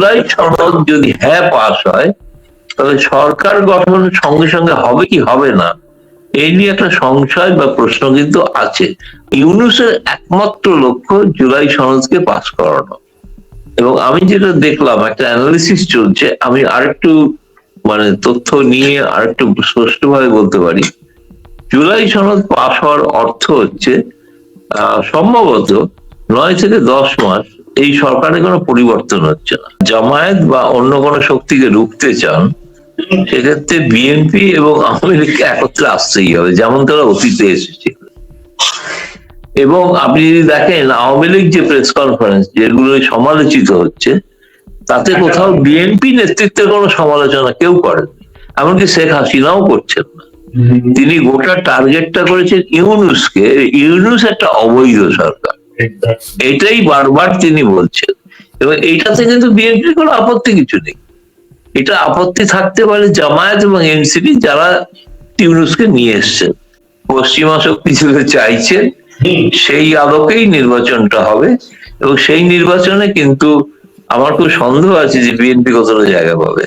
জুলাই সনদ যদি হ্যাঁ পাস হয়, তাহলে সরকার গঠন সঙ্গে সঙ্গে হবে কি হবে না? এই নিয়ে একটা সংশয় বা প্রশ্ন কিন্তু আছে। ইউনুসের একমাত্র লক্ষ্য জুলাই সনদকে পাস করানো। এবং আমি যেটা দেখলাম, একটা অ্যানালিসিস চলছে, আমি আরেকটু মানে তথ্য নিয়ে আরেকটু স্পষ্টভাবে বলতে পারি। জুলাই সনদ পাস হওয়ার অর্থ হচ্ছে সম্ভবত নয় থেকে দশ মাস এই সরকারের কোনো পরিবর্তন হচ্ছে না। জামায়াত বা অন্য কোনো শক্তিকে রুখতে চান সেক্ষেত্রে বিএনপি এবং আওয়ামী লীগকে একত্রে আসতেই হবে যেমন তারা অতীতে এসেছে। এবং আপনি যদি দেখেন আওয়ামী লীগ যে প্রেস কনফারেন্স যেগুলো সমালোচিত হচ্ছে তাতে কোথাও বিএনপি নেতৃত্বের কোনো সমালোচনা কেউ করেন এমনকি শেখ হাসিনাও করছেন না। তিনি গোটা টার্গেটটা করেছেন ইউনুসকে। ইউনুস একটা অবৈধ সরকার। এটাই বারবার তিনি বলছেন। এবং এইটাতে কিন্তু বিএনপির কোনো আপত্তি কিছু নেই। এটা আপত্তি থাকতে পারে জামায়াত এবং এনসিপি যারা ইউনুসকে নিয়ে এসছেন। পশ্চিমা শক্তি যেগুলো চাইছেন, সেই আলোকেই নির্বাচনটা হবে। এবং সেই নির্বাচনে কিন্তু আমার খুব সন্দেহ আছে যে বিএনপি কতটা জায়গা পাবে।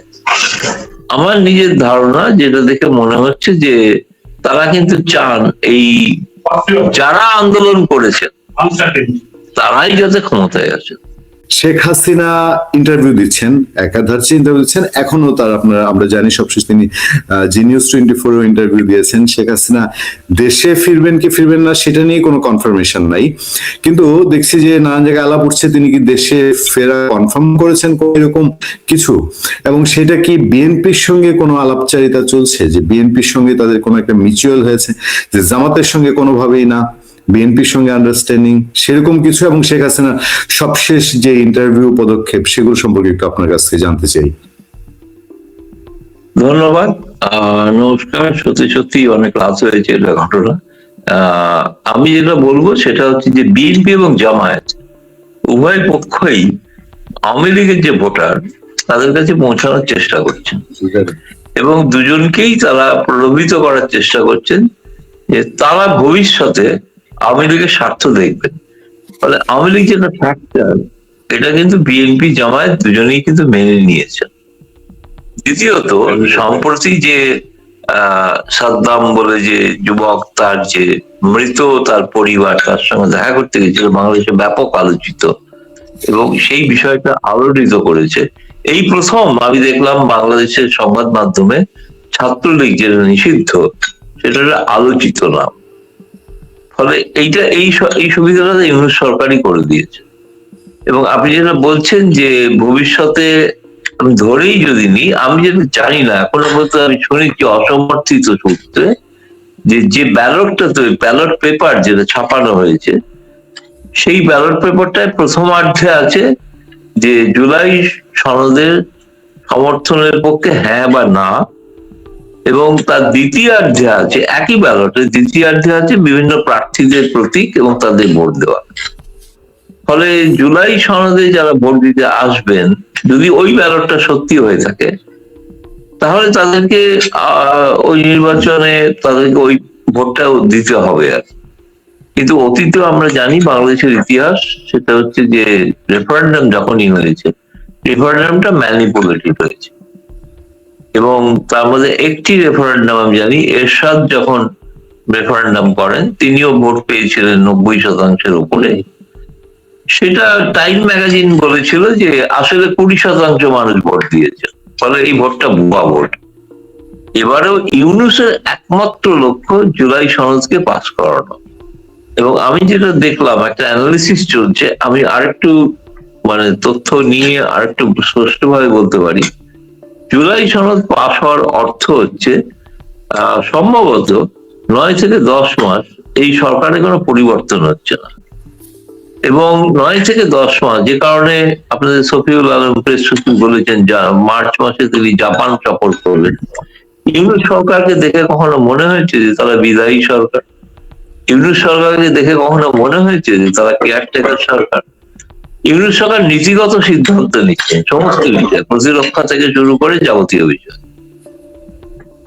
আমার নিজের ধারণা যেটা দেখে মনে হচ্ছে যে তারা কিন্তু চান এই যারা আন্দোলন করেছেন তারাই যাতে ক্ষমতায় আসেন শেখ হাসিনা ইন্টারভিউ দিচ্ছেন একাধারে ইন্টারভিউ দিচ্ছেন এখনও তার আপনারা আমরা জানি সবশেষ তিনি Zee news twenty four interview দিয়েছেন। শেখ হাসিনা দেশে ফিরবেন কি ফিরবেন না সেটা নিয়ে কোনো কনফার্মেশন নাই। কিন্তু দেখছি যে নানান জায়গায় আলাপ উঠছে তিনি কি দেশে ফেরা কনফার্ম করেছেন এরকম কিছু? এবং সেটা কি বিএনপির সঙ্গে কোনো আলাপচারিতা চলছে? যে বিএনপির সঙ্গে তাদের কোনো একটা মিউচুয়াল হয়েছে? যে জামাতের সঙ্গে কোনোভাবেই না? বিএনপির সঙ্গে আন্ডারস্ট্যান্ডিং সেরকম কিছু এবং শেখ হাসিনা সবশেষ যে ইন্টারভিউ পদক্ষেপ, সেগুলো সম্পর্কে একটু আপনার কাছ থেকে জানতে চাই। ধন্যবাদ। নমস্কার। সত্যি সত্যি অনেক রাত হয়েছে এটা ঘটনা। আমি যেটা বলব সেটা হচ্ছে যে বিএনপি এবং জামায়াত উভয় পক্ষই আওয়ামী লীগের যে ভোটার, তাদের কাছে পৌঁছানোর চেষ্টা করছেন। এবং দুজনকেই তারা প্রলোভিত করার চেষ্টা করছেন যে তারা ভবিষ্যতে আওয়ামী লীগের স্বার্থ দেখবেন ফলে আওয়ামী লীগ যেটা ফ্যাক্টর এটা কিন্তু বিএনপি জামায়াত দুজনেই কিন্তু মেনে নিয়েছেন দ্বিতীয়ত সম্প্রতি যে সাদ্দাম বলে যে যুবক, তার যে মৃত, তার পরিবার, তার সঙ্গে দেখা করতে গেছিল বাংলাদেশে ব্যাপক আলোচিত, এবং সেই বিষয়টা আলোড়িত করেছে। এই প্রথম আমি দেখলাম বাংলাদেশের সংবাদ মাধ্যমে ছাত্রলীগ যেটা নিষিদ্ধ সেটা আলোচিত নাম। ফলে এইটা, এই এই সুবিধাটা ইউনুস সরকারই করে দিয়েছে। এবং আপনি যেটা বলছেন যে ভবিষ্যতে আমি ধরেই যদি নিই, আমি যেটা জানি না, এখনও পর্যন্ত আমি শুনেছি অসমর্থিত সূত্রে যে যে ব্যালটটা তো ব্যালট পেপার যেটা ছাপানো হয়েছে, সেই ব্যালট পেপারটায় প্রথমার্ধে আছে যে জুলাই সনদের সমর্থনের পক্ষে হ্যাঁ বা না। এবং তার দ্বিতীয়ার্ধে আছে, একই ব্যালটে দ্বিতীয়ার্ধে আছে, বিভিন্ন প্রার্থীদের প্রতীক এবং তাদের ভোট দেওয়া ফলে জুলাই সনদে যারা ভোট দিতে আসবেন, যদি ওই ব্যালটটা সত্যি হয়ে থাকে, তাহলে তাদেরকে ওই নির্বাচনে তাদেরকে ওই ভোটটাও দিতে হবে আর। কিন্তু অতীতে আমরা জানি, বাংলাদেশের ইতিহাস, সেটা হচ্ছে যে রেফারেন্ডাম যখনই হয়েছে রেফারেন্ডামটা ম্যানিপুলেটেড হয়েছে এবং তার মধ্যে একটি রেফারেন্ডাম আমি জানি, এরশাদ যখন রেফারেন্ডাম করেন, তিনিও ভোট পেয়েছিলেন নব্বই শতাংশের উপরে। সেটা টাইম ম্যাগাজিন বলেছিল যে আসলে কুড়ি শতাংশ মানুষ ভোট দিয়েছে, ফলে এই ভোটটা ভুয়া ভোট। এবারেও ইউনুসের একমাত্র লক্ষ্য জুলাই সনদকে পাস করানো। এবং আমি যেটা দেখলাম, একটা অ্যানালিসিস চলছে, আমি আরেকটু মানে তথ্য নিয়ে আরেকটু স্পষ্টভাবে বলতে পারি। জুলাই সনদ পাশ হওয়ার অর্থ হচ্ছে সম্ভবত নয় থেকে দশ মাস এই সরকারের কোনো পরিবর্তন হচ্ছে না। এবং নয় থেকে দশ মাস যে কারণে আপনাদের সফিউল আলম প্রেস সচিব বলেছেন মার্চ মাসে তিনি জাপান সফর করবেন ইউনুস সরকারকে দেখে কখনো মনে হয়েছে যে তারা বিদায়ী সরকার? ইউনুস সরকারকে দেখে কখনো মনে হয়েছে যে তারা কেয়ারটেকার সরকার? ইউনুস সরকার নীতিগত সিদ্ধান্ত নিচ্ছেন সমস্ত বিষয় প্রতিরক্ষা থেকে শুরু করে যাবতীয় বিষয়।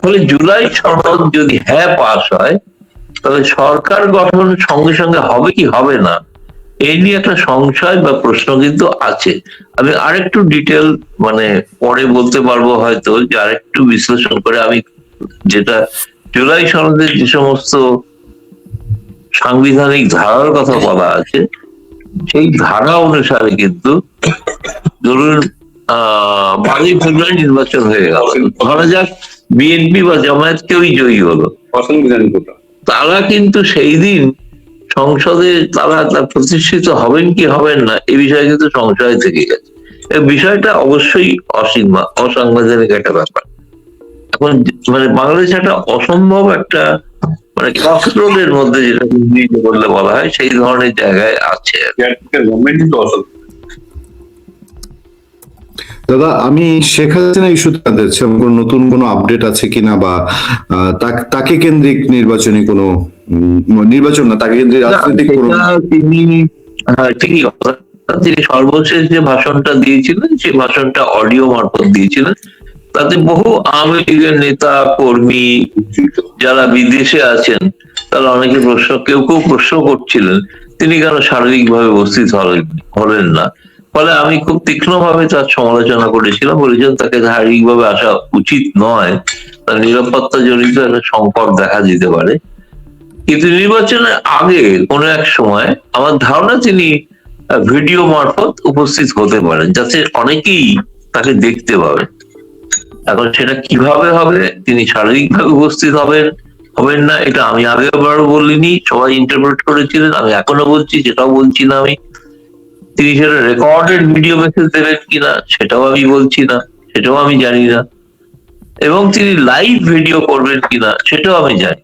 ফলে জুলাই সনদ যদি হ্যাঁ পাস হয় তাহলে সরকার গঠন সঙ্গে সঙ্গে হবে কি হবে না এই নিয়ে একটা সংশয় বা প্রশ্ন কিন্তু আছে। আমি আরেকটু ডিটেল মানে পরে বলতে পারব হয়তো যে আরেকটু বিশ্লেষণ করে আমি যেটা জুলাই সনদের যে সমস্ত সাংবিধানিক ধারার কথা বলা আছে সেই ধারা অনুসারে কিন্তু ধরুন আহ বারোই ফেব্রুয়ারি নির্বাচন হয়ে গেল। ধরা যাক বিএনপি বা জামায়াত কেউই জয়ী হলো। তারা কিন্তু সেই দিন সংসদে তারা প্রতিষ্ঠিত হবেন কি হবেন না এই বিষয়ে কিন্তু সংশয় থেকে গেছে। এই বিষয়টা অবশ্যই অসীমা অসাংবিধানিক একটা ব্যাপার। এখন মানে বাংলাদেশ একটা অসম্ভব একটা মানে মধ্যে যেটা বললে বলা হয় সেই ধরনের জায়গায় আছে। দাদা আমি শেখ হাসিনা ইস্যুতে আমার নতুন কোনো আপডেট আছে কিনা বা তাকে কেন্দ্রিক নির্বাচনী কোনো উম, নির্বাচন না তাকে কেন্দ্রিক রাজনৈতিক কোনো তিনি হ্যাঁ ঠিকই কথা। তিনি সর্বশেষ যে ভাষণটা দিয়েছিলেন সেই ভাষণটা অডিও মারফত দিয়েছিলেন। তাতে বহু আওয়ামী লীগের নেতা, কর্মী যারা বিদেশে আছেন, তারা অনেকে প্রশ্ন, কেউ কেউ প্রশ্ন করছিলেন, তিনি কেন শারীরিকভাবে উপস্থিত হলেন না? ফলে আমি খুব তীক্ষ্ণভাবে তার সমালোচনা করেছিলাম বলেছেন তাকে শারীরিকভাবে আসা উচিত নয়, তার নিরাপত্তা জনিত একটা সংকট দেখা দিতে পারে। কিন্তু নির্বাচনের আগে কোনো এক সময় আমার ধারণা তিনি ভিডিও মারফত উপস্থিত হতে পারেন, যাতে অনেকেই তাকে দেখতে পাবে। এখন সেটা কীভাবে হবে? তিনি শারীরিকভাবে উপস্থিত হবেন হবেন না, এটা আমি আগেবারও বলিনি, সবাই ইন্টারপ্রেট করেছিলেন, আমি এখনও বলছি যেটাও বলছি না আমি। তিনি সেটা রেকর্ডেড ভিডিও মেসেজ দেবেন কিনা, সেটাও আমি বলছি না, সেটাও আমি জানি না। এবং তিনি লাইভ ভিডিও করবেন কিনা, সেটাও আমি জানি।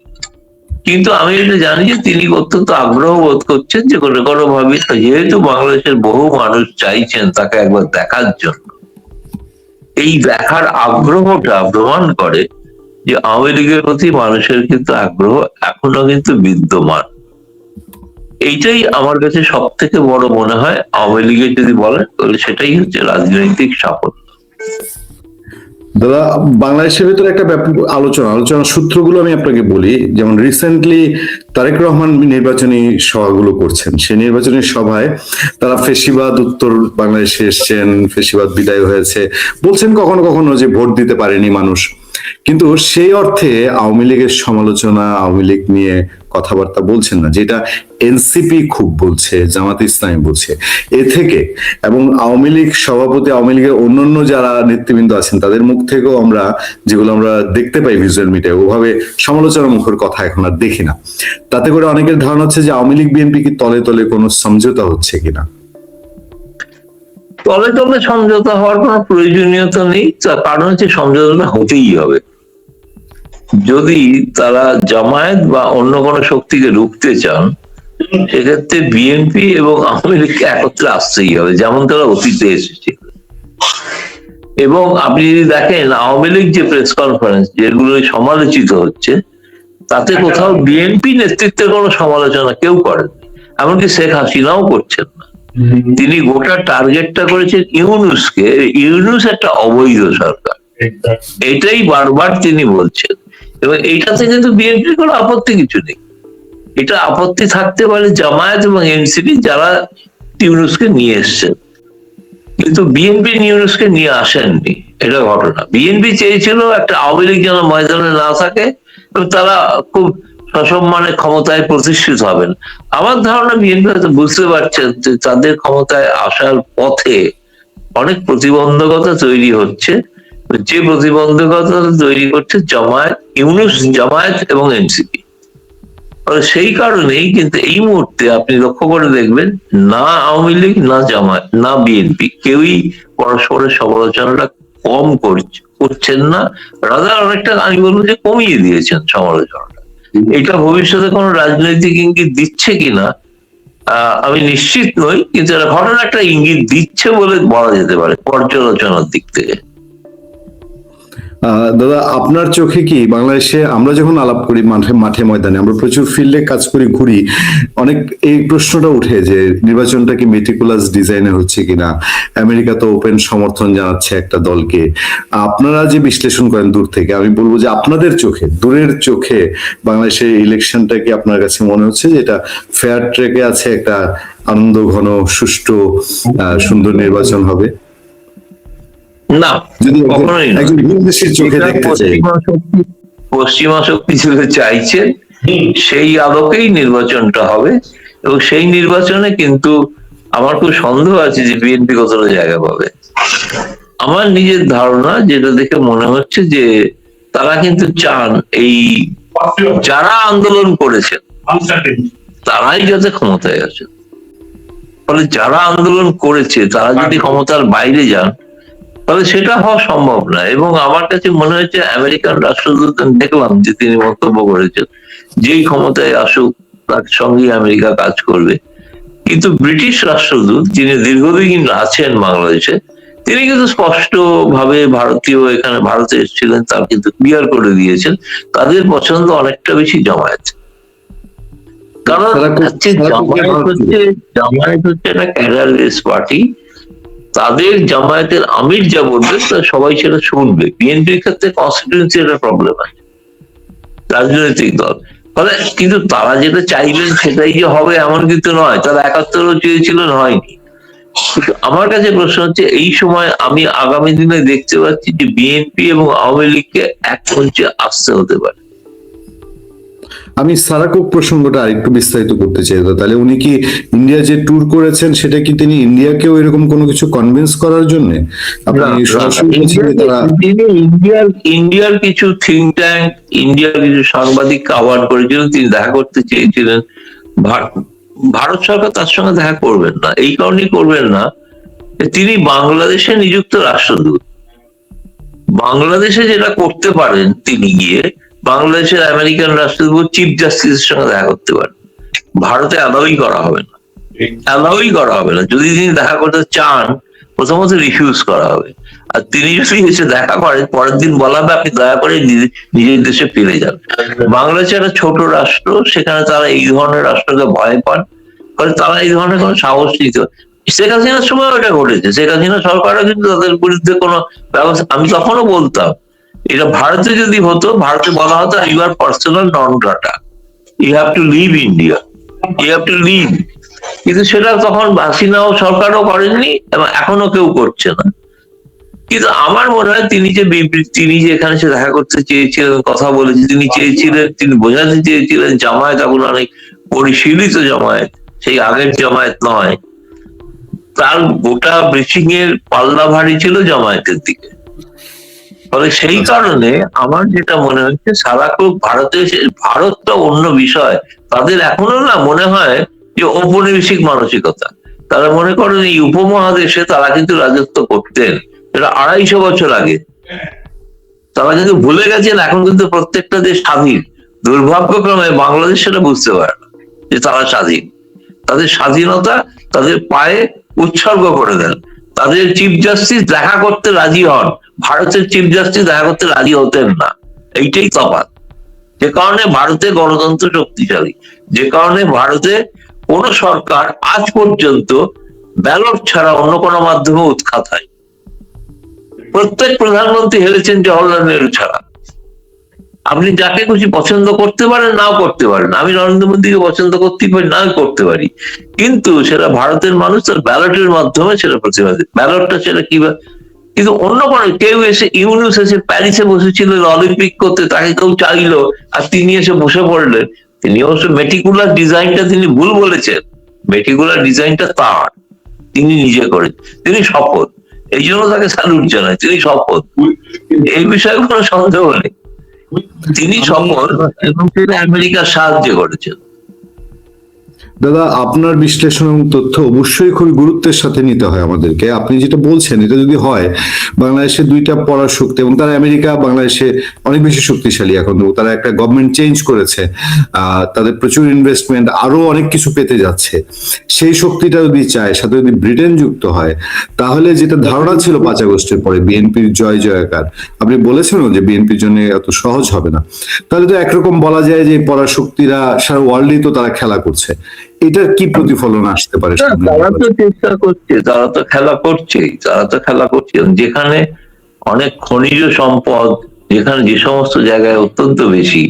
কিন্তু আমি এটা জানি যে তিনি অত্যন্ত আগ্রহ বোধ করছেন যে কোনো কোনো ভাবে, যেহেতু বাংলাদেশের বহু মানুষ চাইছেন তাকে একবার দেখার জন্য। এই দেখার আগ্রহটা প্রমাণ করে যে আওয়ামী লীগের প্রতি মানুষের কিন্তু আগ্রহ এখনও কিন্তু বিদ্যমান। এইটাই আমার কাছে সব থেকে বড় মনে হয়। আওয়ামী লীগের যদি বলেন, তাহলে সেটাই হচ্ছে রাজনৈতিক সাফল্য। দাদা, বাংলাদেশের ভিতরে একটা আলোচনা আলোচনার সূত্রগুলো আমি আপনাকে বলি। যেমন রিসেন্টলি তারেক রহমান নির্বাচনী সভাগুলো করছেন। সেই নির্বাচনী সভায় তারা ফেসিবাদ উত্তর বাংলাদেশে এসছেন, ফেসিবাদ বিদায় হয়েছে। বলছেন কখনো কখনো যে ভোট দিতে পারেনি মানুষ। কিন্তু সেই অর্থে আওয়ামী লীগের সমালোচনা, আওয়ামী লীগ নিয়ে কথাবার্তা বলছেন না। যেটা এনসিপি খুব বলছে, জামাত ইসলামী বলছে। এ থেকে এবং আওয়ামী লীগ সভাপতি, আওয়ামী লীগের অন্যান্য যারা নেতৃবৃন্দ আছেন, তাদের মুখ থেকেও আমরা যেগুলো আমরা দেখতে পাই ভিজুয়াল মিডিয়ায় ওভাবে সমালোচনা মুখের কথা এখন আর দেখি না। তাতে করে অনেকের ধারণা হচ্ছে যে আওয়ামী লীগ বিএনপি কি তলে তলে কোনো সমঝোতা হচ্ছে কিনা? তলে তলে সমঝোতা হওয়ার কোনো প্রয়োজনীয়তা নেই, তার কারণ হচ্ছে সমঝোতাটা হতেই হবে। যদি তারা জামায়াত বা অন্য কোনো শক্তিকে রুখতে চান সেক্ষেত্রে বিএনপি এবং আওয়ামী লীগকে একত্রে আসতেই হবে যেমন তারা অতীতে এসেছে। এবং আপনি যদি দেখেন আওয়ামী লীগ যে প্রেস কনফারেন্স যেগুলো সমালোচিত হচ্ছে তাতে কোথাও বিএনপি নেতৃত্বের কোনো সমালোচনা কেউ করেন এমনকি শেখ হাসিনাও করছেন না। তিনি গোটা টার্গেটটা করেছেন ইউনুসকে। ইউনুস একটা অবৈধ সরকার। এটাই বারবার তিনি বলছেন। এবং এইটাতে কিন্তু বিএনপির কোনো আপত্তি কিছু নেই। এটা আপত্তি থাকতে পারে জামায়াত এবং এনসিপি যারা ইউনুসকে নিয়ে এসছেন কিন্তু বিএনপি ইউনুসকে নিয়ে আসেননি, এটা ঘটনা। বিএনপি চেয়েছিল একটা আওয়ামী লীগ যেন ময়দানে না থাকে এবং তারা খুব সসম্মানে ক্ষমতায় প্রতিষ্ঠিত হবেন। আমার ধারণা বিএনপি হয়তো বুঝতে পারছেন যে তাদের ক্ষমতায় আসার পথে অনেক প্রতিবন্ধকতা তৈরি হচ্ছে। যে প্রতিবন্ধকতা তৈরি করছে জামায়াত, ইউনুস জামায়াত এবং এনসিপি। সেই কারণেই কিন্তু এই মুহূর্তে আপনি লক্ষ্য করে দেখবেন না আওয়ামী লীগ না জামায়াত না বিএনপি কেউই পরস্পরের সমালোচনাটা কম করছে করছেন না। রাজা অনেকটা আমি বলব যে কমিয়ে দিয়েছেন সমালোচনাটা। এটা ভবিষ্যতে কোনো রাজনৈতিক ইঙ্গিত দিচ্ছে কিনা আহ, আমি নিশ্চিত নই কিন্তু ঘটনা একটা ইঙ্গিত দিচ্ছে বলে বলা যেতে পারে পর্যালোচনার দিক থেকে। দাদা, আপনার চোখে কি বাংলাদেশে আমরা যখন আলাপ করি মাঠে মাঠে ময়দানে, আমরা প্রচুর ফিল্ডে কাজ করি, ঘুরি, অনেক এই প্রশ্নটা উঠে যে নির্বাচনটা কি মেটিকুলাস ডিজাইনে হচ্ছে কিনা? আমেরিকা তো ওপেন সমর্থন জানাচ্ছে একটা দলকে। আপনারা যে বিশ্লেষণ করেন দূর থেকে, আমি বলব যে আপনাদের চোখে, দূরের চোখে বাংলাদেশের ইলেকশনটা কি আপনার কাছে মনে হচ্ছে যে এটা ফেয়ার ট্রেকে আছে একটা আনন্দ, ঘন, সুষ্ঠু সুন্দর নির্বাচন হবে? না যদি কখনোই না। চোখে দেখতে পশ্চিমা শক্তি পশ্চিমা শক্তি চাইছেন সেই আলোকেই নির্বাচনটা হবে। এবং সেই নির্বাচনে কিন্তু আমার খুব সন্দেহ আছে যে বিএনপি কতটা জায়গা পাবে। আমার নিজের ধারণা যেটা দেখে মনে হচ্ছে যে তারা কিন্তু চান এই যারা আন্দোলন করেছেন তারাই যাতে ক্ষমতায় আছে ফলে যারা আন্দোলন করেছে তারা যদি ক্ষমতার বাইরে যান তাহলে সেটা হওয়া সম্ভব না। এবং আমার কাছে মনে হচ্ছে আমেরিকান রাষ্ট্রদূত দেখলাম যে তিনি মন্তব্য করেছেন যেই ক্ষমতায় আসুক তার সঙ্গে আমেরিকা কাজ করবে। কিন্তু ব্রিটিশ রাষ্ট্রদূত যিনি দীর্ঘদিন আছেন বাংলাদেশে তিনি কিন্তু স্পষ্ট ভাবে ভারতীয় এখানে ভারতে এসেছিলেন তার কিন্তু ক্লিয়ার করে দিয়েছেন তাদের পছন্দ অনেকটা বেশি জামায়াত। কারণ জামায়াত হচ্ছে জামায়াত হচ্ছে একটা ক্যাডারলেস পার্টি তাদের জামায়াতের আমির যা বলবে, তা সবাই সেটা শুনবে। বিএনপির ক্ষেত্রে কনস্টিটিউন্সি একটা প্রবলেম আছে। রাজনৈতিক দল। ফলে কিন্তু তারা যেটা চাইবেন সেটাই যে হবে এমন কিন্তু নয়। তারা একাত্তরও চেয়েছিলেন, হয়নি। কিন্তু আমার কাছে প্রশ্ন হচ্ছে, এই সময় আমি আগামী দিনে দেখতে পাচ্ছি যে বিএনপি এবং আওয়ামী লীগকে এক মঞ্চে আসতে হতে পারে। আমি সারাকুক প্রসঙ্গটা আরেকটু বিস্তারিত করতে চাই। তাহলে উনি কি ইন্ডিয়া যে ট্যুর করেছেন সেটা কি তিনি ইন্ডিয়াকেও এরকম কোনো কিছু কনভিন্স করার জন্য ইন্ডিয়ার ইন্ডিয়ার কিছু থিঙ্ক ট্যাঙ্ক ইন্ডিয়ার কিছু সাংবাদিক আহ্বান করেছিলেন তিনি দেখা করতে চেয়েছিলেন ভার- ভারত সরকার তার সঙ্গে দেখা করবেন না এই কারণেই করবেন না তিনি বাংলাদেশে নিযুক্ত রাষ্ট্রদূত বাংলাদেশে যেটা করতে পারেন তিনি গিয়ে বাংলাদেশের আমেরিকান রাষ্ট্রদূত চিফ জাস্টিসের সঙ্গে দেখা করতে পারেন। ভারতে অ্যালাউই করা হবে না। অ্যালাউই করা হবে না। যদি তিনি দেখা করতে চান প্রথমত রিফিউজ করা হবে। আর তিনি যদি এসে দেখা করেন, পরের দিন বলা হবে, আপনি দয়া করে নিজে- নিজের দেশে ফিরে যান। বাংলাদেশ একটা ছোট রাষ্ট্র, সেখানে তারা এই ধরনের রাষ্ট্রকে ভয় পান। ফলে তারা এই ধরনের কোনো সাহস নিতে শেখ হাসিনার সময় ওটা ঘটেছে। শেখ হাসিনা সরকারও কিন্তু তাদের বিরুদ্ধে কোনো ব্যবস্থা আমি তখনও বলতাম এটা ভারতে যদি হতো, ভারতে বলা হতো you are persona non data you have to leave India you have to leave কিন্তু সেটা তখন হাসিনাও সরকারও করেননি এবং এখনও কেউ করছে না। কিন্তু আমার মনে হয় তিনি যে তিনি যে এখানে সে দেখা করতে চেয়েছিলেন, কথা বলেছে, তিনি চেয়েছিলেন, তিনি বোঝাতে চেয়েছিলেন, জামায়াত এখন অনেক পরিশীলিত জামায়াত, সেই আগের জামায়াত নয়। তার গোটা ব্রিচিং এর পাল্লা ভারী ছিল জামায়াতের দিকে। ফলে সেই কারণে আমার যেটা মনে হচ্ছে সারাকুক ভারতে ভারতটা অন্য বিষয়। তাদের এখনও না মনে হয় যে ঔপনিবেশিক মানসিকতা। তারা মনে করেন এই উপমহাদেশে তারা কিন্তু রাজত্ব করতেন। এটা আড়াইশো বছর আগে। তারা কিন্তু ভুলে গেছেন এখন কিন্তু প্রত্যেকটা দেশ স্বাধীন। দুর্ভাগ্যক্রমে বাংলাদেশ সেটা বুঝতে পারে না যে তারা স্বাধীন। তাদের স্বাধীনতা তাদের পায়ে উৎসর্গ করে দেন। তাদের চিফ জাস্টিস দেখা করতে রাজি হন, ভারতের চিফ জাস্টিস দেখা করতে রাজি হতেন না। এইটাই তফাত যে কারণে ভারতে গণতন্ত্র শক্তিশালী, যে কারণে ভারতে কোন সরকার আজ পর্যন্ত ব্যালট ছাড়া অন্য কোনো মাধ্যমে উৎখাত হয় প্রত্যেক প্রধানমন্ত্রী হেরেছেন জওয়াহরলাল নেহরু ছাড়া। আপনি যাকে খুশি পছন্দ করতে পারেন নাও করতে পারেন। আমি নরেন্দ্র মোদীকে পছন্দ করতেই পারি নাও করতে পারি। কিন্তু সেটা ভারতের মানুষ তার ব্যালটের মাধ্যমে সেটা প্রতিবাদ ব্যালটটা সেটা কীভাবে কিন্তু অন্য কোনো কেউ এসে ইউনুস এসে প্যারিসে বসেছিল অলিম্পিক করতে তাকে কেউ চাইলো আর তিনি এসে বসে পড়লেন। তিনি অবশ্য মেটিকুলার ডিজাইনটা তিনি ভুল বলেছেন। মেটিকুলার ডিজাইনটা তার। তিনি নিজে করেন। তিনি শপথ। এই জন্য তাকে স্যালুট জানায়। তিনি শপথ। এই বিষয়ে কোনো সন্দেহ নেই। তিনি সফর এবং তিনি আমেরিকার সাহায্য করেছেন। দাদা, আপনার বিশ্লেষণ এবং তথ্য অবশ্যই খুবই গুরুত্বের সাথে নিতে হয় আমাদেরকে। আপনি যেটা বলছেন, এটা যদি হয় বাংলাদেশে দুইটা পড়ার শক্তি এবং তারা আমেরিকা, বাংলাদেশে অনেক বেশি শক্তিশালী এখন। তারা একটা গভর্নমেন্ট চেঞ্জ করেছে তাদের প্রচুর ইনভেস্টমেন্ট আরও অনেক কিছু পেতে যাচ্ছে। সেই শক্তিটা যদি চায়, সাথে যদি ব্রিটেন যুক্ত হয়, তাহলে যেটা ধারণা ছিল পাঁচ আগস্টের পরে, বিএনপির জয় জয়কার, আপনি বলেছেনও যে বিএনপির জন্য এত সহজ হবে না। তাহলে তো একরকম বলা যায় যে পরাশক্তিরা সারা ওয়ার্ল্ডেই তো তারা খেলা করছে। এটার কি প্রতিফলন আসতে পারে তারা তো চেষ্টা করছে তারা তো খেলা করছেই তারা তো খেলা করছে। যেখানে অনেক খনিজ সম্পদ যেখানে যে সমস্ত জায়গায় অত্যন্ত বেশি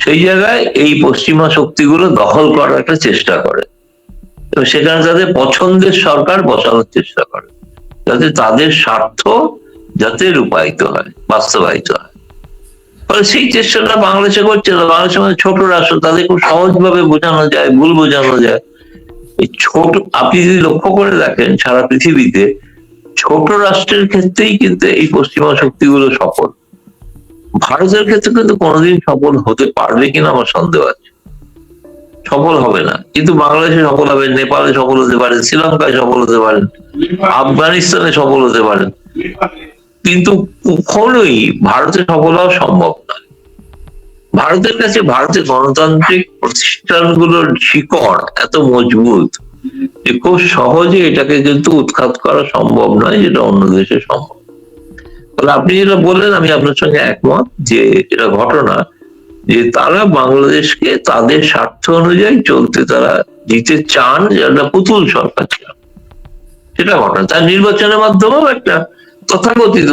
সেই জায়গায় এই পশ্চিমা শক্তিগুলো দখল করার একটা চেষ্টা করে। এবং সেখানে তাদের পছন্দের সরকার বসানোর চেষ্টা করে যাতে তাদের স্বার্থ যাতে রূপায়িত হয় বাস্তবায়িত হয়। ফলে সেই চেষ্টাটা বাংলাদেশে করছে না। বাংলাদেশের মধ্যে ছোট রাষ্ট্র, তাদের খুব সহজভাবে বোঝানো যায়, ভুল বোঝানো যায়। এই ছোট, আপনি যদি লক্ষ্য করে দেখেন সারা পৃথিবীতে, ছোট রাষ্ট্রের ক্ষেত্রেই কিন্তু এই পশ্চিমা শক্তিগুলো সফল। ভারতের ক্ষেত্রে কিন্তু কোনোদিন সফল হতে পারবে কিনা আমার সন্দেহ আছে। সফল হবে না। কিন্তু বাংলাদেশে সফল হবে, নেপালে সফল হতে পারেন, শ্রীলঙ্কায় সফল হতে পারেন, আফগানিস্তানে সফল হতে পারেন। কিন্তু কখনোই ভারতে সফল হওয়া সম্ভব নয় ভারতের কাছে ভারতের গণতান্ত্রিক প্রতিষ্ঠানগুলোর শিকড় এত মজবুত যে খুব সহজে এটাকে কিন্তু উৎখাত করা সম্ভব নয়, যেটা অন্য দেশে সম্ভব। তাহলে আপনি যেটা বললেন, আমি আপনার সঙ্গে একমত যে এটা ঘটনা যে তারা বাংলাদেশকে তাদের স্বার্থ অনুযায়ী চলতে তারা দিতে চান যেটা পুতুল সরকার ছিল। সেটা ঘটনা। তার নির্বাচনের মাধ্যমেও একটা তথাকথিত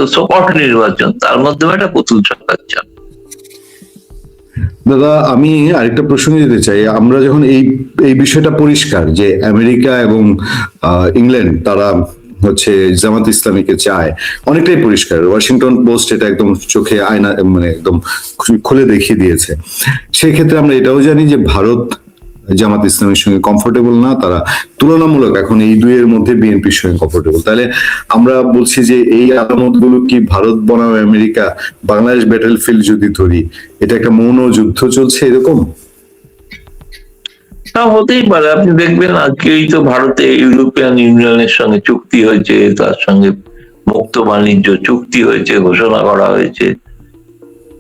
নির্বাচন, তার একটা পুতুল দাদা, আমি আরেকটা প্রসঙ্গ যেতে চাই। আমরা যখন এই এই বিষয়টা পরিষ্কার যে আমেরিকা এবং ইংল্যান্ড, তারা হচ্ছে জামাত ইসলামীকে চায়, অনেকটাই পরিষ্কার। ওয়াশিংটন পোস্ট এটা একদম চোখে আয়না মানে একদম খুলে দেখিয়ে দিয়েছে। সেক্ষেত্রে আমরা এটাও জানি যে ভারত জামাত ইসলামের সঙ্গে কমফোর্টেবল না, তারা তুলনামূলক এখন এই দুইয়ের মধ্যে বিএনপির সঙ্গে কমফোর্টেবল তাহলে আমরা বলছি যে এই আলামতগুলো কি ভারত বনাম আমেরিকা, বাংলাদেশ ব্যাটেল ফিল্ড যদি ধরি, এটা একটা মৌন যুদ্ধ চলছে এরকম? তা হতেই পারে। আপনি দেখবেন আজকেই তো ভারতে ইউরোপিয়ান ইউনিয়নের সঙ্গে চুক্তি হয়েছে, তার সঙ্গে মুক্ত বাণিজ্য চুক্তি হয়েছে, ঘোষণা করা হয়েছে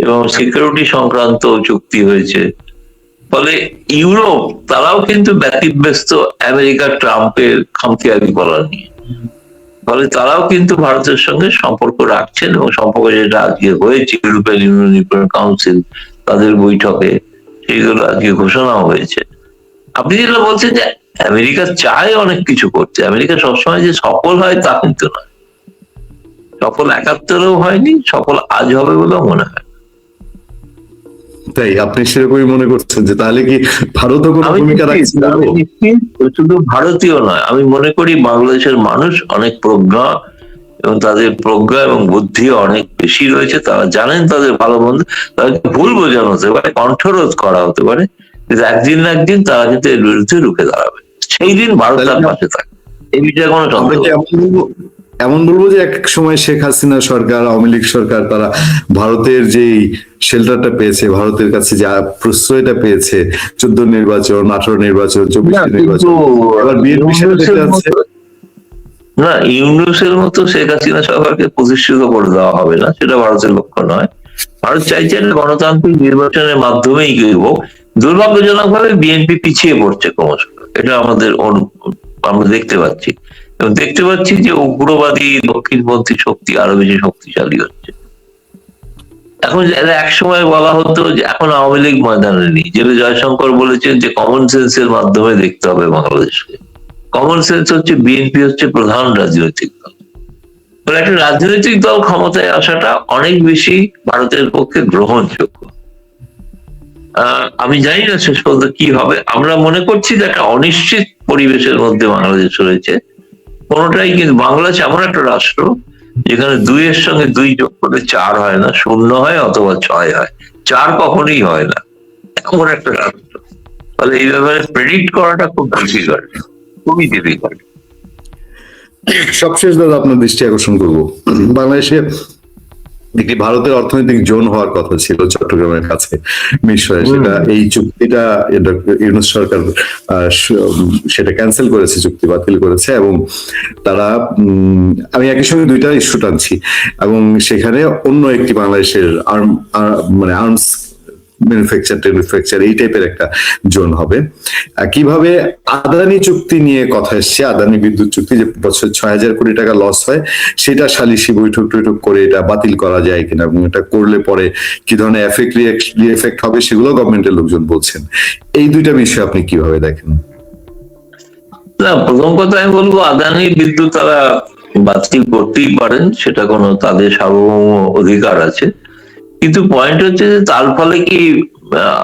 এবং সিকিউরিটি সংক্রান্ত চুক্তি হয়েছে। ফলে ইউরোপ, তারাও কিন্তু ব্যতিব্যস্ত আমেরিকা, ট্রাম্পের খামখেয়ালি করা নিয়ে। ফলে তারাও কিন্তু ভারতের সঙ্গে সম্পর্ক রাখছেন এবং সম্পর্ক যেটা আজকে হয়েছে, ইউরোপিয়ান ইউনিয়ন কাউন্সিল, তাদের বৈঠকে সেইগুলো আজকে ঘোষণা হয়েছে। আপনি যেটা বলছেন যে আমেরিকা চায় অনেক কিছু করতে, আমেরিকা সবসময় যে সফল হয় তা কিন্তু নয়। সফল একাত্তরেও হয়নি, সফল আজ হবে বলেও মনে হয়। তাই আপনি সেরকমই মনে করছেন যে তাহলে কি ভারতও কোনো ভূমিকা রাখছে শুধু ভারতীয় নয় আমি মনে করি বাংলাদেশের মানুষ অনেক প্রজ্ঞা এবং তাদের প্রজ্ঞা এবং বুদ্ধি অনেক বেশি রয়েছে। তারা জানেন তাদের ভালো মন্দ তাদেরকে ভুল বোঝানো হতে পারে কণ্ঠরোধ করা হতে পারে কিন্তু একদিন না একদিন তারা কিন্তু এর বিরুদ্ধে রুখে দাঁড়াবে। সেই দিন ভারত তার পাশে থাকে এই বিষয়ে কোনো সন্দেহ। এমন বলব যে এক সময় শেখ হাসিনা সরকার আওয়ামী লীগ সরকার তারা ভারতের যেই শেল্টারটা পেয়েছে ভারতের কাছে যা প্রশ্রয়টা পেয়েছে চোদ্দ নির্বাচন আঠারো নির্বাচন চব্বিশ নির্বাচন এবার বিএনপি সেটা দেখতে যাচ্ছে মতো- না ইউনুসের মতো শেখ হাসিনা সরকারকে প্রতিষ্ঠিত করে দেওয়া হবে না সেটা ভারতের লক্ষ্য নয়। ভারত চাইছে গণতান্ত্রিক নির্বাচনের মাধ্যমেই কি হোক দুর্ভাগ্যজনক ভাবে বিএনপি পিছিয়ে পড়ছে ক্রমশ। এটা আমাদের আমরা দেখতে পাচ্ছি। এবং দেখতে পাচ্ছি যে উগ্রবাদী দক্ষিণপন্থী শক্তি আরও বেশি শক্তিশালী হচ্ছে। এখন এক সময় বলা হতো যে এখন আওয়ামী লীগ ময়দানে নেই। যেটা জয়শঙ্কর বলেছেন যে কমন সেন্সের মাধ্যমে দেখতে হবে বাংলাদেশকে। কমন সেন্স হচ্ছে বিএনপি হচ্ছে প্রধান রাজনৈতিক দল। একটা রাজনৈতিক দল ক্ষমতায় আসাটা অনেক বেশি ভারতের পক্ষে গ্রহণযোগ্য। আমি জানি না শেষ পর্যন্ত কি হবে। আমরা মনে করছি যে একটা অনিশ্চিত পরিবেশের মধ্যে বাংলাদেশ রয়েছে। কোনোটাই কিন্তু, বাংলাদেশ এমন একটা রাষ্ট্র যেখানে দুইয়ের সঙ্গে দুই যোগ করে চার হয় না, শূন্য হয় অথবা ছয় হয়। চার কখনোই হয় না। এমন একটা রাষ্ট্র। তাহলে এই ব্যাপারে প্রেডিক্ট করাটা খুব ডিফিকাল্ট খুবই ডিফিকাল্ট সবশেষ দাদা আপনার দৃষ্টি আকর্ষণ করব। বাংলাদেশে একটি ভারতের অর্থনৈতিক জোন হওয়ার কথা ছিল চট্টগ্রামের কাছে মিশরে। সেটা এই চুক্তিটা ইউনুস সরকার সেটা ক্যান্সেল করেছে চুক্তি বাতিল করেছে এবং তারা উম, আমি একই সঙ্গে দুইটা ইস্যু টানছি এবং সেখানে অন্য একটি বাংলাদেশের আর্ম মানে আর্মস ম্যানুফ্যাকচার টেনুফ্যাকচার এই টাইপের একটা জোন হবে। কীভাবে আদানি চুক্তি নিয়ে কথা এসছে, আদানি বিদ্যুৎ চুক্তি যে বছর ছয় হাজার কোটি টাকা লস হয়, সেটা সালিসি বৈঠক টৈঠক করে এটা বাতিল করা যায় কিনা এবং এটা করলে পরে কি ধরনের এফেক্ট এফেক্ট হবে সেগুলো গভর্নমেন্টের লোকজন বলছেন। এই দুইটা বিষয় আপনি কীভাবে দেখেন? না, প্রথম কথা আমি বলব, আদানি বিদ্যুৎ তারা বাতিল করতেই পারেন, সেটা কোনো তাদের সার্বভৌম অধিকার আছে। কিন্তু পয়েন্ট হচ্ছে যে তার ফলে কি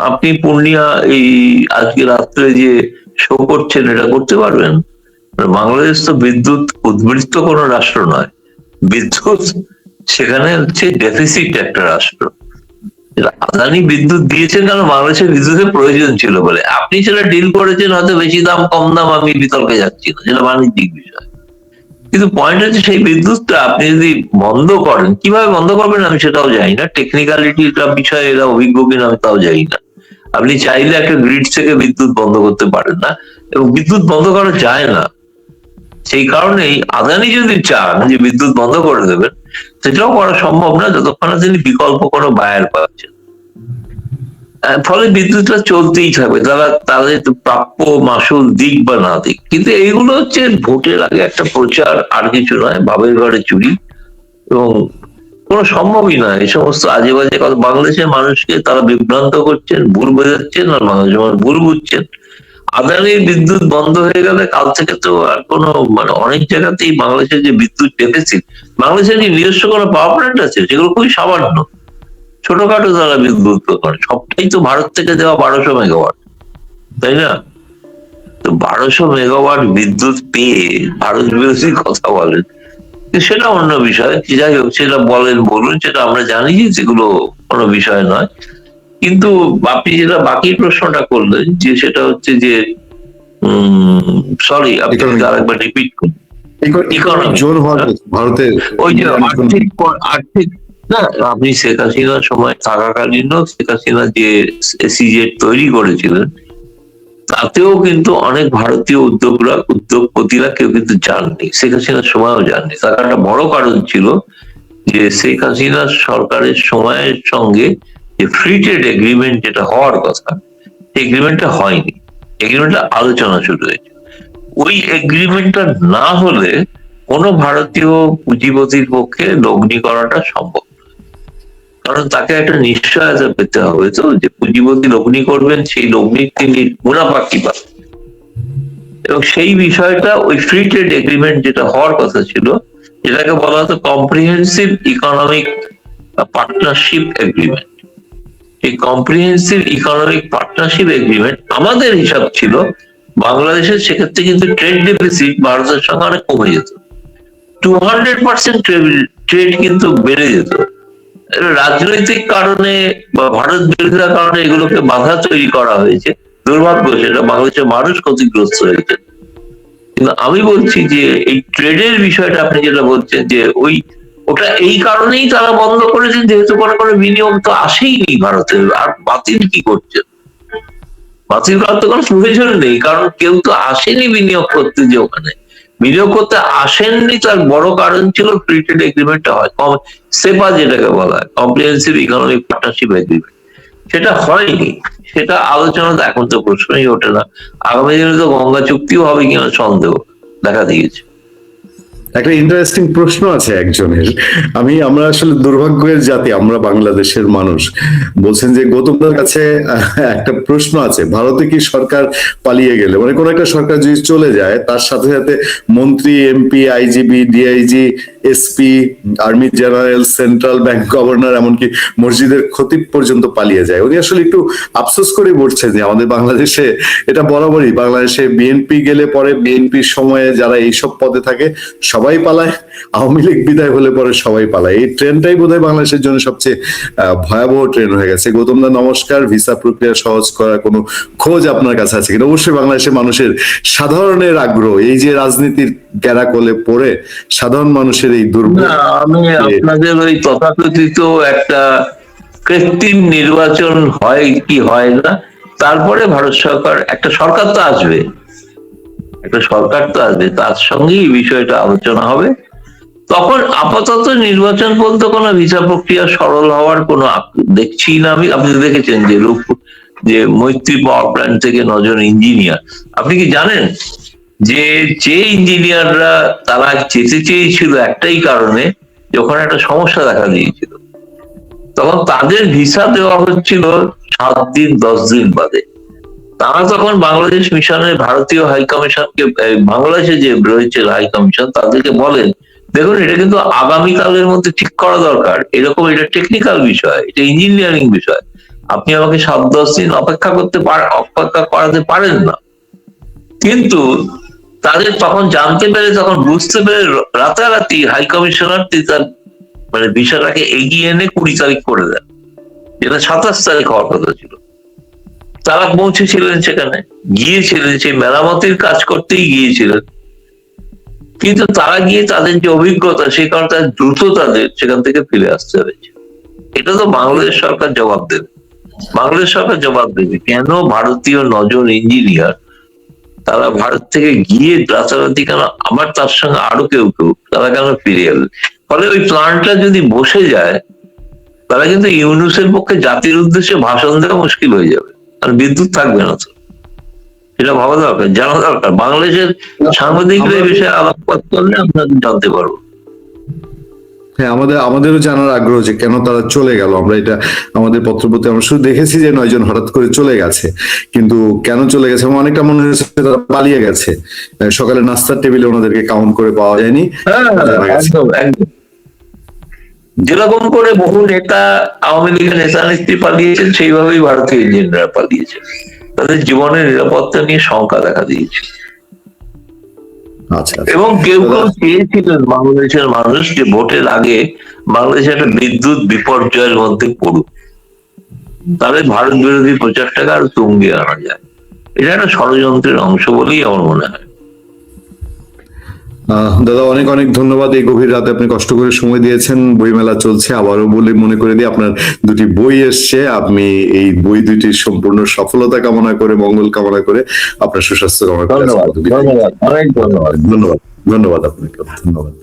আপনি পূর্ণিয়া এই আজকে রাত্রে যে শো করছেন, এটা করতে পারবেন? মানে বাংলাদেশ তো বিদ্যুৎ উদ্বৃত্ত কোনো রাষ্ট্র নয়। বিদ্যুৎ সেখানে হচ্ছে ডেফিসিট একটা রাষ্ট্র। আদানি বিদ্যুৎ দিয়েছেন কারণ বাংলাদেশের বিদ্যুতের প্রয়োজন ছিল বলে। আপনি সেটা ডিল করেছেন, হয়তো বেশি দাম, কম দাম আমি বিতর্কে যাচ্ছি না। সেটা বাণিজ্যিক বিষয়। কিন্তু পয়েন্ট হচ্ছে সেই বিদ্যুৎটা আপনি যদি বন্ধ করেন, কীভাবে বন্ধ করবেন আমি সেটাও জানি না। টেকনিক্যালিটিটা বিষয়ে এরা অভিজ্ঞ কিনা আমি তাও জানি না। আপনি চাইলে একটা গ্রিড থেকে বিদ্যুৎ বন্ধ করতে পারেন না, এবং বিদ্যুৎ বন্ধ করা যায় না। সেই কারণেই আদানি যদি চান যে বিদ্যুৎ বন্ধ করে দেবেন, সেটাও করা সম্ভব না, যতক্ষণ না তিনি বিকল্প কোনো বায়ার পাচ্ছেন। ফলে বিদ্যুৎটা চলতেই থাকবে, তারা তাদের প্রাপ্য মাসুল দিক বা না দিক। কিন্তু এইগুলো হচ্ছে ভোটের আগে একটা প্রচার, আর কিছু নয় বাবের ঘরে চুরি। এবং কোনো সম্ভবই নয়, এই সমস্ত আজে বাজে কথা। বাংলাদেশের মানুষকে তারা বিভ্রান্ত করছেন, ভুল বোঝাচ্ছেন, আর বাংলাদেশের মানুষ ভুল বুঝছেন আদানির বিদ্যুৎ বন্ধ হয়ে গেলে কাল থেকে তো আর কোনো মানে অনেক জায়গাতেই বাংলাদেশের যে বিদ্যুৎ ডেফিসিট বাংলাদেশের যে নিজস্ব কোনো পাওয়ার প্ল্যান্ট আছে, সেগুলো খুবই সামান্য। ছোটখাটো তারা বিদ্যুৎ করে। সবটাই তো ভারত থেকে দেওয়া বারোশো মেগাওয়াট তাই না? তো বারোশো মেগাওয়াট বিদ্যুৎ পেয়ে ভারত বিরোধী কথা বলেন। সেটা অন্য বিষয়। যাই হোক সেটা বলেন বলুন সেটা আমরা জানি যে সেগুলো কোনো বিষয় নয়। কিন্তু আপনি যেটা বাকি প্রশ্নটা করলেন যে সেটা হচ্ছে যে উম সরি আপনি আরেকবার রিপিট করুন. জোন হওয়ার ভারতের ওই যে আর্থিক আর্থিক না, আপনি শেখ হাসিনার সময় থাকাকালীনও শেখ হাসিনা যে এসিজেড তৈরি করেছিলেন, তাতেও কিন্তু অনেক ভারতীয় উদ্যোগরা, উদ্যোগপতিরা কেউ কিন্তু যাননি শেখ হাসিনার সময়ও যাননি তার একটা বড় কারণ ছিল যে শেখ হাসিনার সরকারের সময়ের সঙ্গে যে ফ্রি ট্রেড এগ্রিমেন্ট যেটা হওয়ার কথা এগ্রিমেন্টটা হয়নি এগ্রিমেন্টটা আলোচনা শুরু হয়েছে ওই এগ্রিমেন্টটা না হলে কোনো ভারতীয় পুঁজিপতির পক্ষে লগ্নি করাটা সম্ভব। কারণ তাকে একটা নিশ্চয়তা পেতে হবে। তো যে পুঁজিপতি লগ্নি করবেন, সেই লগ্নির তিনি মুনাফা কি পাবেন? এবং সেই বিষয়টা ওই ফ্রি ট্রেড এগ্রিমেন্ট যেটা হওয়ার কথা ছিল, যেটাকে বলা হতো কম্প্রিহেন্সিভ ইকোনমিক পার্টনারশিপ এগ্রিমেন্ট এই কম্প্রিহেন্সিভ ইকোনমিক পার্টনারশিপ এগ্রিমেন্ট আমাদের হিসাব ছিল, বাংলাদেশের সেক্ষেত্রে কিন্তু ট্রেড ডেফিসিট ভারতের সঙ্গে অনেক কমে যেত। টু হান্ড্রেড পার্সেন্ট ট্রেড কিন্তু বেড়ে যেত। রাজনৈতিক কারণে বা ভারত বিরোধিতার কারণে এগুলোকে বাধা তৈরি করা হয়েছে। দুর্ভাগ্য সেটা বাংলাদেশের মানুষ ক্ষতিগ্রস্ত হয়েছে। কিন্তু আমি বলছি যে এই ট্রেডের বিষয়টা আপনি যেটা বলছেন যে ওই ওটা এই কারণেই তারা বন্ধ করেছেন, যেহেতু কোনো কোনো বিনিয়োগ তো আসেইনি ভারতে। আর বাতিল কি করছেন? বাতিল করার তো কোনো প্রয়োজন নেই, কারণ কেউ তো আসেনি বিনিয়োগ করতে যে ওখানে। বিনিয়োগ করতে আসেননি, তার বড় কারণ ছিল ফ্রি ট্রেড এগ্রিমেন্টটা হয় সেপা যেটাকে বলা হয় কম্প্রিহেন্সিভ ইকোনমিক পার্টনারশিপ এগ্রিমেন্ট সেটা হয়নি। সেটা আলোচনা তো এখন তো প্রশ্নই ওঠে না। আগামী দিনে তো গঙ্গা চুক্তিও হবে কিনা সন্দেহ দেখা দিয়েছে। একটা ইন্টারেস্টিং প্রশ্ন আছে একজনের। আমি, আমরা আসলে দুর্ভাগ্যের জাতি, আমরা বাংলাদেশের মানুষ। বলছেন যে, গৌতমদার কাছে একটা প্রশ্ন আছে, ভারতে কি সরকার পালিয়ে গেলে? মানে কোন একটা সরকার যদি চলে যায়, তার সাথে সাথে মন্ত্রী, MP, IGP, DIG SP army general central bank governor এমনকি মসজিদের ক্ষতি পর্যন্ত পালিয়ে যায়। উনি আসলে একটু আফসোস করে বলছেন যে আমাদের বাংলাদেশে এটা বরাবরই। বাংলাদেশে বিএনপি গেলে পরে বিএনপির সময়ে যারা এইসব পদে থাকে, সবাই পালায়। আওয়ামী লীগ বিদায় হলে পরে সবাই পালায়। এই ট্রেনটাই বোধহয় বাংলাদেশের জন্য সবচেয়ে ভয়াবহ ট্রেন হয়ে গেছে। গৌতম দা নমস্কার। ভিসা প্রক্রিয়া সহজ করার কোনো খোঁজ আপনার কাছে আছে কিনা? অবশ্যই বাংলাদেশের মানুষের সাধারণের আগ্রহ। এই যে রাজনীতির গ্যারাকলে পড়ে সাধারণ মানুষের এই দুর্ভোগ। আমি আপনাদের ওই তথাকথিত একটা কৃত্রিম নির্বাচন হয় কি হয় না তারপরে ভারত সরকার একটা সরকার তো আসবে। একটা সরকার তো আসবে তার সঙ্গেই বিষয়টা আলোচনা হবে। তখন আপাতত নির্বাচন বলতে কোনো ভিসা প্রক্রিয়া সরল হওয়ার কোনো দেখছি না আমি। আপনি দেখেছেন যে লোক যে মৈত্রী পাওয়ার প্ল্যান্ট থেকে নজন ইঞ্জিনিয়ার। আপনি কি জানেন যে যে ইঞ্জিনিয়াররা তারা যেতে চেয়েছিল একটাই কারণে যখন একটা সমস্যা দেখা দিয়েছিল। তখন তাদের ভিসা দেওয়া হচ্ছিল সাত দিন, দশ দিন বাদে। তারা তখন বাংলাদেশ মিশনের ভারতীয় হাই কমিশনকে বাংলাদেশে যে রয়েছে হাই কমিশন, তাদেরকে বলেন দেখুন, এটা কিন্তু আগামীকালের মধ্যে ঠিক করা দরকার। এরকম এটা টেকনিক্যাল বিষয়, এটা ইঞ্জিনিয়ারিং বিষয়। আপনি আমাকে সাত, দশ দিন অপেক্ষা করতে অপেক্ষা করাতে পারেন না। কিন্তু তাদের তখন জানতে পেরে, তখন বুঝতে পেরে রাতারাতি হাই কমিশনার তার মানে বিষয়টাকে এগিয়ে এনে কুড়ি তারিখ করে দেন। যেটা সাতাশ তারিখ হওয়ার কথা ছিল। তারা পৌঁছেছিলেন সেখানে। গিয়েছিলেন, সেই মেরামতির কাজ করতেই গিয়েছিলেন। কিন্তু তারা গিয়ে তাদের যে অভিজ্ঞতা, সেই কারণে তাদের দ্রুত তাদের সেখান থেকে ফিরে আসতে হয়েছে এটা তো বাংলাদেশ সরকার জবাব দেবে। বাংলাদেশ সরকার জবাব দেবে, কেন ভারতীয় নজন ইঞ্জিনিয়ার তারা ভারত থেকে গিয়ে রাতারাতি কেন আবার তার সঙ্গে আরও কেউ কেউ, তারা কেন ফিরে এলেন ফলে ওই প্লান্টটা যদি বসে যায় তারা কিন্তু ইউনুসের পক্ষে জাতির উদ্দেশ্যে ভাষণ দেওয়া মুশকিল হয়ে যাবে। কারণ বিদ্যুৎ থাকবে না তো। সেটা ভাবা দরকার জানা দরকার। বাংলাদেশের সাংবাদিকরা এই বিষয়ে আলোকপাত করলে আমরা জানতে পারব। হ্যাঁ আমাদের আমাদেরও জানার আগ্রহ যে কেন তারা চলে গেল। আমরা এটা আমাদের পত্রপত্রে আমরা শুধু দেখেছি যে নয়জন হঠাৎ করে চলে গেছে। কিন্তু কেন চলে গেছে? আমার অনেকটা মনে হয়েছে তারা পালিয়ে গেছে। সকালে নাস্তার টেবিলে ওনাদেরকে কাউন্ট করে পাওয়া যায়নি। হ্যাঁ যেরকম করে বহু নেতা আওয়ামী লীগের নেতা নেত্রী পালিয়েছেন সেইভাবেই ভারতীয় ইঞ্জিনিয়াররা পালিয়েছে তাদের জীবনের নিরাপত্তা নিয়ে শঙ্কা দেখা দিয়েছে আচ্ছা এবং কেউ কেউ চেয়েছিলেন বাংলাদেশের মানুষ যে ভোটের আগে বাংলাদেশ একটা বিদ্যুৎ বিপর্যয়ের মধ্যে পড়ুক। তাদের ভারত বিরোধী প্রচারটাকে আরও তুঙ্গে আনা যায়। এটা একটা ষড়যন্ত্রের অংশ বলেই আমার মনে হয়। দাদা অনেক অনেক ধন্যবাদ। এই গভীর রাতে আপনি কষ্ট করে সময় দিয়েছেন। বইমেলা চলছে। আবারও বলে মনে করে দিই আপনার দুটি বই এসছে। আপনি এই বই দুটির সম্পূর্ণ সফলতা কামনা করে মঙ্গল কামনা করে আপনার সুস্বাস্থ্য কামনা করে ধন্যবাদ। ধন্যবাদ ধন্যবাদ আপনাকে। ধন্যবাদ।